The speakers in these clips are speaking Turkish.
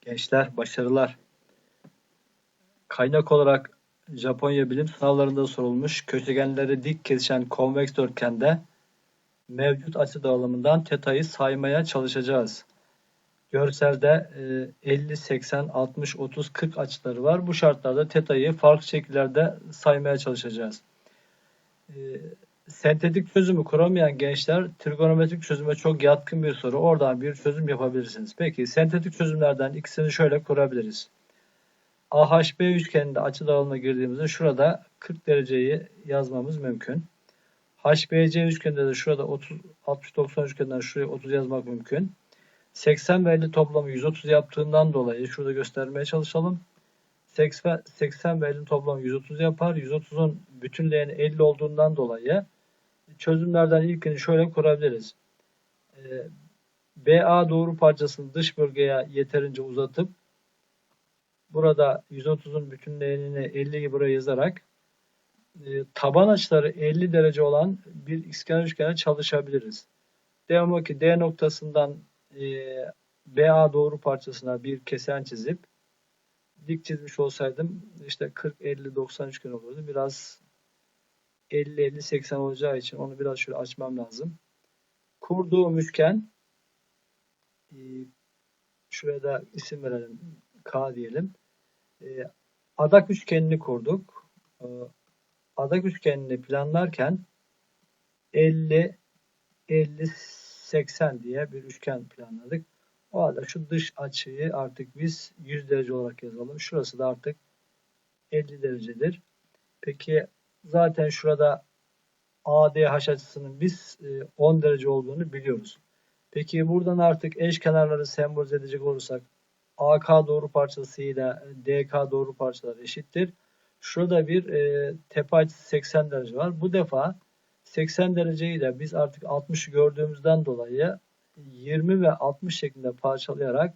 Gençler başarılar. Kaynak olarak Japonya bilim sınavlarında sorulmuş köşegenleri dik kesişen konveks dörtgende mevcut açı dağılımından teta'yı saymaya çalışacağız. Görselde e, 50, 80, 60, 30, 40 açıları var. Bu şartlarda teta'yı farklı şekillerde saymaya çalışacağız. Sentetik çözümü kuramayan gençler trigonometrik çözüme çok yatkın bir soru. Oradan bir çözüm yapabilirsiniz. Peki sentetik çözümlerden ikisini şöyle kurabiliriz. AHB üçgeninde açı dağılımına girdiğimizde şurada 40 dereceyi yazmamız mümkün. HBC üçgeninde de şurada 30 60 90 üçgeninden şuraya 30 yazmak mümkün. 80 ve 50 toplamı 130 yaptığından dolayı şurada göstermeye çalışalım. 80, 80 ve 50 toplamı 130 yapar. 130'un bütünleyeni 50 olduğundan dolayı çözümlerden ilkini şöyle kurabiliriz. Ee, BA doğru parçasını dış bölgeye yeterince uzatıp burada 130'un bütünleyenini 50'yi buraya yazarak e, taban açıları 50 derece olan bir ikizkenar üçgene çalışabiliriz. Devam ki D noktasından e, BA doğru parçasına bir kesen çizip dik çizmiş olsaydım işte 40 50 90 üçgen olurdu. Biraz 50 50 80 olacağı için onu biraz şöyle açmam lazım. Kurduğum üçgen e, şuraya da isim verelim. K diyelim. E, adak üçgenini kurduk. E, adak üçgenini planlarken 50 50 80 diye bir üçgen planladık. O halde şu dış açıyı artık biz 100 derece olarak yazalım. Şurası da artık 50 derecedir. Peki zaten şurada ADH açısının biz 10 e, derece olduğunu biliyoruz. Peki buradan artık eş kenarları sembolize edecek olursak AK doğru parçası ile DK doğru parçalar eşittir. Şurada bir e, tepe açısı 80 derece var. Bu defa 80 dereceyi de biz artık 60'ı gördüğümüzden dolayı 20 ve 60 şeklinde parçalayarak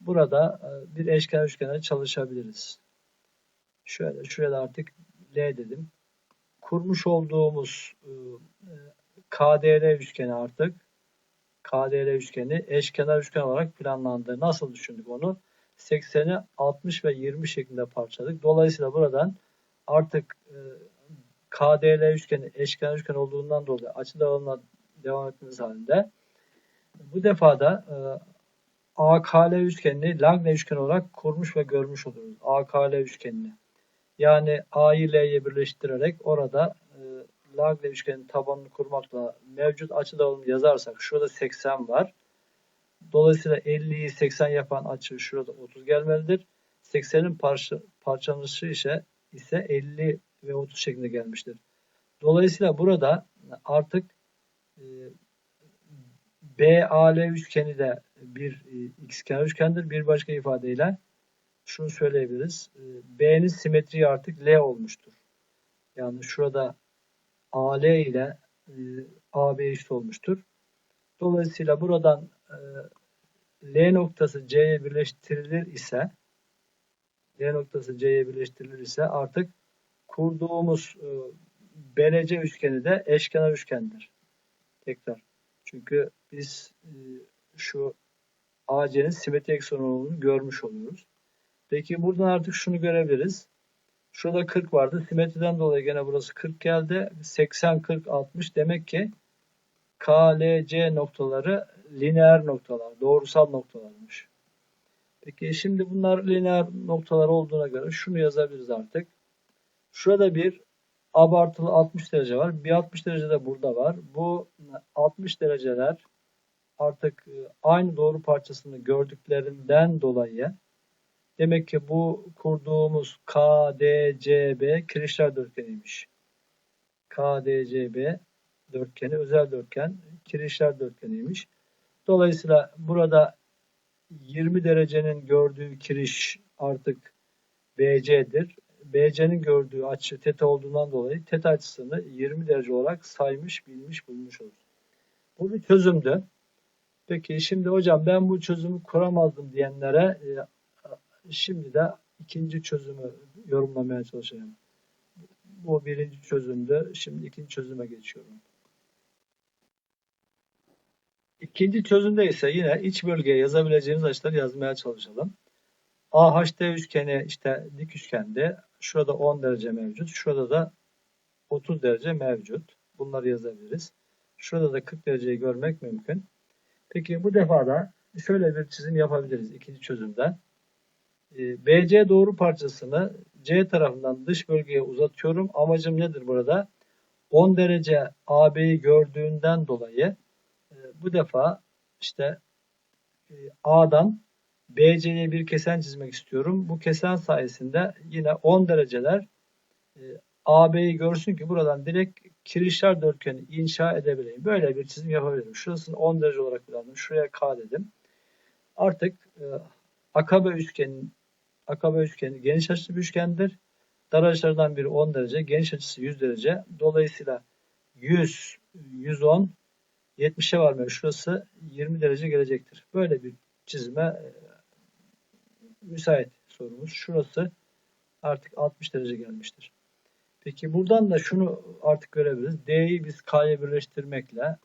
burada e, bir eşkenar üçgene çalışabiliriz. Şöyle şuraya da artık L dedim. Kurmuş olduğumuz e, KDR üçgeni artık KDR üçgeni eşkenar üçgen olarak planlandı. Nasıl düşündük onu? 80'i 60 ve 20 şeklinde parçaladık. Dolayısıyla buradan artık e, KDL üçgeni eşkenar üçgen olduğundan dolayı açı dağılımına devam etmemiz halinde bu defa da e, AKL üçgenini Lange üçgen olarak kurmuş ve görmüş oluruz. AKL üçgenini. Yani A'yı L'ye birleştirerek orada e, Lange üçgenin tabanını kurmakla mevcut açı dağılımı yazarsak şurada 80 var. Dolayısıyla 50'yi 80 yapan açı şurada 30 gelmelidir. 80'in parça, parçalanışı ise, ise 50 ve 30 şeklinde gelmiştir. Dolayısıyla burada artık e, BAL üçgeni de bir e, ikizkenar üçgendir. Bir başka ifadeyle şunu söyleyebiliriz. E, B'nin simetriği artık L olmuştur. Yani şurada AL ile e, AB eşit olmuştur. Dolayısıyla buradan e, L noktası C'ye birleştirilir ise L noktası C'ye birleştirilir ise artık kurduğumuz e, BLC üçgeni de eşkenar üçgendir. Tekrar. Çünkü biz şu AC'nin simetri ekseni olduğunu görmüş oluyoruz. Peki buradan artık şunu görebiliriz. Şurada 40 vardı. Simetriden dolayı gene burası 40 geldi. 80, 40, 60 demek ki KLC noktaları lineer noktalar, doğrusal noktalarmış. Peki şimdi bunlar lineer noktalar olduğuna göre şunu yazabiliriz artık. Şurada bir abartılı 60 derece var. Bir 60 derece de burada var. Bu 60 dereceler artık e, aynı doğru parçasını gördüklerinden dolayı demek ki bu kurduğumuz KDCB kirişler dörtgeniymiş. KDCB dörtgeni özel dörtgen kirişler dörtgeniymiş. Dolayısıyla burada 20 derecenin gördüğü kiriş artık BC'dir. BC'nin gördüğü açı teta olduğundan dolayı teta açısını 20 derece olarak saymış, bilmiş, bulmuş olur. Bu bir çözümdü. Peki şimdi hocam ben bu çözümü kuramazdım diyenlere e, şimdi de ikinci çözümü yorumlamaya çalışacağım. Bu birinci çözümdü. Şimdi ikinci çözüme geçiyorum. İkinci çözümde ise yine iç bölgeye yazabileceğimiz açıları yazmaya çalışalım. AHD üçgeni işte dik üçgende. Şurada 10 derece mevcut. Şurada da 30 derece mevcut. Bunları yazabiliriz. Şurada da 40 dereceyi görmek mümkün. Peki bu defa da şöyle bir çizim yapabiliriz ikinci çözümde. Ee, BC doğru parçasını C tarafından dış bölgeye uzatıyorum. Amacım nedir burada? 10 derece AB'yi gördüğünden dolayı e, bu defa işte e, A'dan BC'ye bir kesen çizmek istiyorum. Bu kesen sayesinde yine 10 dereceler e, AB'yi görsün ki buradan direkt kirişler dörtgeni inşa edebileyim. Böyle bir çizim yapabilirim. Şurasını 10 derece olarak kullandım. Şuraya K dedim. Artık akabe üçgeni akabe üçgeni geniş açılı bir üçgendir. Dar açılardan biri 10 derece, geniş açısı 100 derece. Dolayısıyla 100, 110, 70'e varmıyor. Şurası 20 derece gelecektir. Böyle bir çizime e, müsait sorumuz. Şurası artık 60 derece gelmiştir. Peki buradan da şunu artık görebiliriz. D'yi biz K'ya birleştirmekle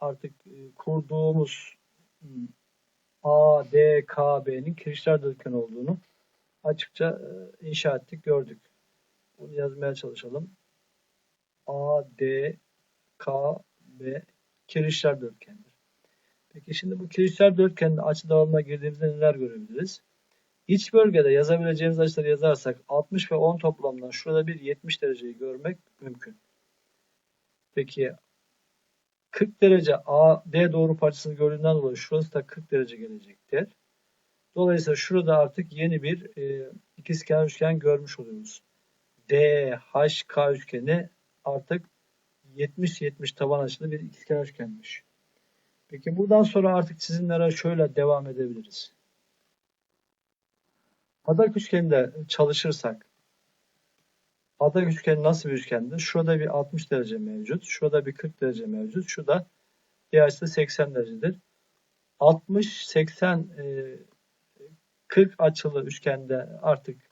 artık e, kurduğumuz hmm, A, D, K, B'nin kirişler dörtgen olduğunu açıkça e, inşa ettik, gördük. Bunu yazmaya çalışalım. A, D, K, B kirişler dörtgendir. Peki şimdi bu kirişler dörtgenin açı dağılımına girdiğimizde neler görebiliriz? İç bölgede yazabileceğimiz açıları yazarsak 60 ve 10 toplamından şurada bir 70 dereceyi görmek mümkün. Peki 40 derece AD doğru parçasını gördüğünden dolayı şurası da 40 derece gelecektir. Dolayısıyla şurada artık yeni bir e, ikizkenar üçgen görmüş oluyoruz. DHK üçgeni artık 70-70 taban açılı bir ikizkenar üçgenmiş. Peki buradan sonra artık çizimlere şöyle devam edebiliriz. Adak üçgeninde çalışırsak adak üçgeni nasıl bir üçgendir? Şurada bir 60 derece mevcut. Şurada bir 40 derece mevcut. Şurada bir açısı 80 derecedir. 60, 80, 40 açılı üçgende artık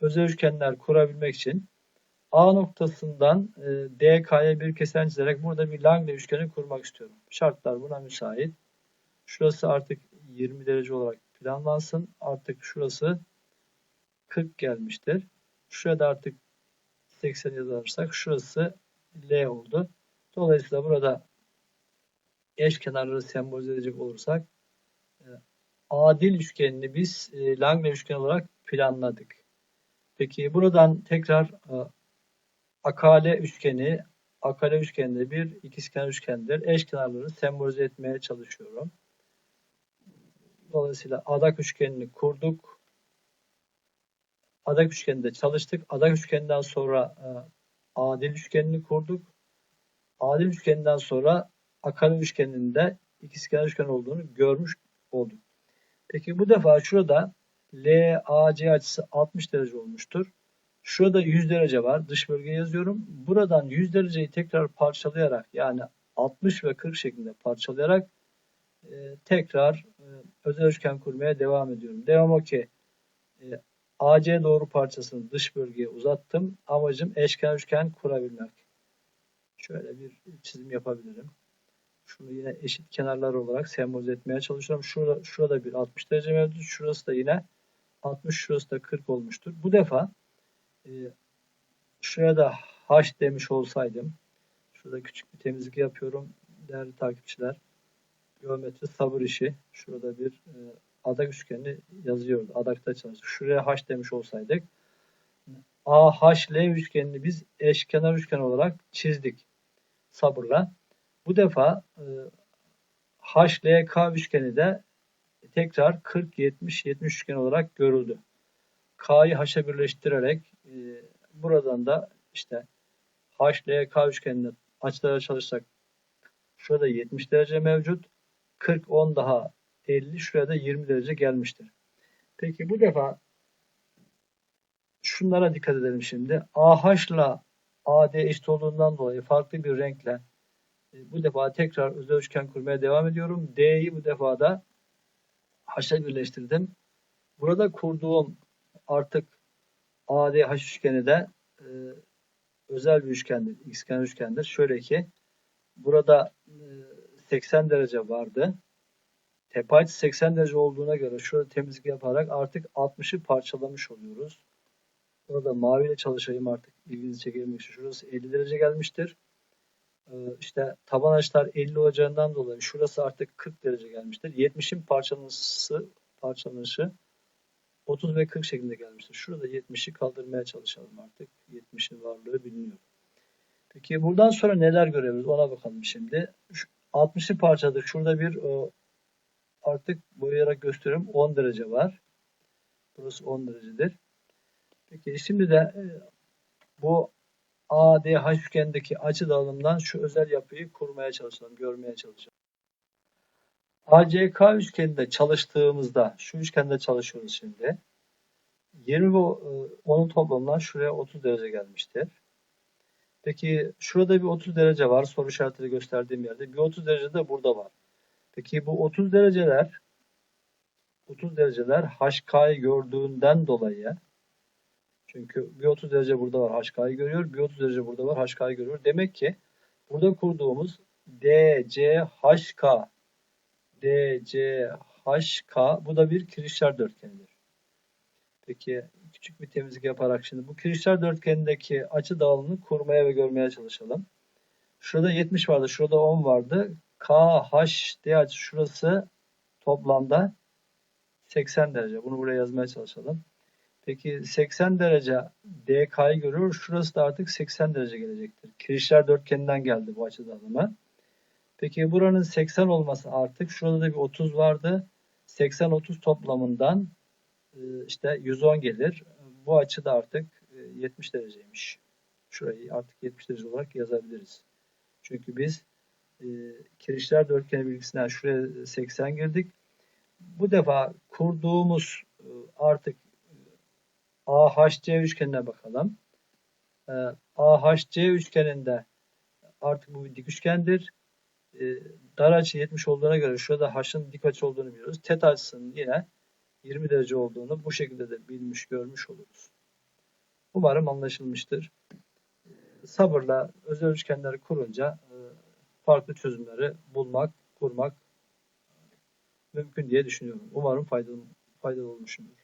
özel üçgenler kurabilmek için A noktasından e, DK'ya bir kesen çizerek burada bir Langle üçgeni kurmak istiyorum. Şartlar buna müsait. Şurası artık 20 derece olarak planlansın. Artık şurası 40 gelmiştir. Şurada artık 80 yazarsak şurası L oldu. Dolayısıyla burada eş kenarları sembolize edecek olursak e, adil üçgenini biz e, Langle üçgen olarak planladık. Peki buradan tekrar e, akale üçgeni akale üçgeninde bir ikizkenar üçgendir. Eş kenarları sembolize etmeye çalışıyorum. Dolayısıyla adak üçgenini kurduk. Adak üçgeninde çalıştık. Adak üçgeninden sonra e, adil üçgenini kurduk. Adil üçgeninden sonra akale üçgeninde ikizkenar üçgen olduğunu görmüş olduk. Peki bu defa şurada LAC açısı 60 derece olmuştur. Şurada 100 derece var. Dış bölge yazıyorum. Buradan 100 dereceyi tekrar parçalayarak yani 60 ve 40 şeklinde parçalayarak e, tekrar e, özel üçgen kurmaya devam ediyorum. Devam o ki e, AC doğru parçasını dış bölgeye uzattım. Amacım eşkenar üçgen kurabilmek. Şöyle bir çizim yapabilirim. Şunu yine eşit kenarlar olarak sembolize etmeye çalışıyorum. Şurada, şurada bir 60 derece mevcut. Şurası da yine 60, şurası da 40 olmuştur. Bu defa e, şuraya da H demiş olsaydım. Şurada küçük bir temizlik yapıyorum. Değerli takipçiler. Geometri sabır işi. Şurada bir e, adak üçgeni yazıyordu. Adakta çalıştık. Şuraya H demiş olsaydık. AHL üçgenini biz eşkenar üçgen olarak çizdik. Sabırla. Bu defa e, HLK üçgeni de tekrar 40-70-70 üçgen olarak görüldü. K'yı H'a birleştirerek e, buradan da işte HLK üçgeninde açılara çalışsak şurada 70 derece mevcut. 40 10 daha 50 şurada 20 derece gelmiştir. Peki bu defa şunlara dikkat edelim şimdi. AH ile AD eşit olduğundan dolayı farklı bir renkle e, bu defa tekrar özel üçgen kurmaya devam ediyorum. D'yi bu defa da H'a birleştirdim. Burada kurduğum artık ADH üçgeni de e, özel bir üçgendir. Xkenar üçgendir. Şöyle ki burada e, 80 derece vardı. Tepe açısı 80 derece olduğuna göre şurada temizlik yaparak artık 60'ı parçalamış oluyoruz. Burada maviyle çalışayım artık ilginizi çekebilmek için. Şurası 50 derece gelmiştir. Ee, işte taban açılar 50 olacağından dolayı şurası artık 40 derece gelmiştir. 70'in parçalanışı, parçalanışı 30 ve 40 şeklinde gelmiştir. Şurada 70'i kaldırmaya çalışalım artık. 70'in varlığı biliniyor. Peki buradan sonra neler görebiliriz ona bakalım şimdi. Şu 60'ı parçaladık. Şurada bir o, artık boyayarak gösteriyorum 10 derece var. Burası 10 derecedir. Peki şimdi de e, bu ADH üçgendeki açı dağılımından şu özel yapıyı kurmaya çalışalım, görmeye çalışalım. ACK üçgeninde çalıştığımızda, şu üçgende çalışıyoruz şimdi. 20 ve e, 10'un toplamından şuraya 30 derece gelmiştir. Peki şurada bir 30 derece var. Soru işaretiyle gösterdiğim yerde. Bir 30 derece de burada var. Peki bu 30 dereceler 30 dereceler HK'yı gördüğünden dolayı çünkü bir 30 derece burada var HK'yı görüyor. Bir 30 derece burada var HK'yı görüyor. Demek ki burada kurduğumuz DCHK DCHK bu da bir kirişler dörtgenidir. Peki küçük bir temizlik yaparak şimdi bu kirişler dörtgenindeki açı dağılımını kurmaya ve görmeye çalışalım. Şurada 70 vardı, şurada 10 vardı. KHD açı şurası toplamda 80 derece. Bunu buraya yazmaya çalışalım. Peki 80 derece DK'yı görüyoruz. Şurası da artık 80 derece gelecektir. Kirişler dörtgeninden geldi bu açı dağılımı. Peki buranın 80 olması artık şurada da bir 30 vardı. 80-30 toplamından e, işte 110 gelir. Bu açı da artık e, 70 dereceymiş. Şurayı artık 70 derece olarak yazabiliriz. Çünkü biz e, kirişler dörtgeni bilgisinden şuraya 80 girdik. Bu defa kurduğumuz e, artık e, AHC üçgenine bakalım. E, AHC üçgeninde artık bu bir dik üçgendir. E, dar açı 70 olduğuna göre şurada H'ın dik açı olduğunu biliyoruz. Teta açısının yine 20 derece olduğunu bu şekilde de bilmiş görmüş oluruz. Umarım anlaşılmıştır. Sabırla özel üçgenleri kurunca farklı çözümleri bulmak, kurmak mümkün diye düşünüyorum. Umarım faydalı, faydalı olmuşumdur.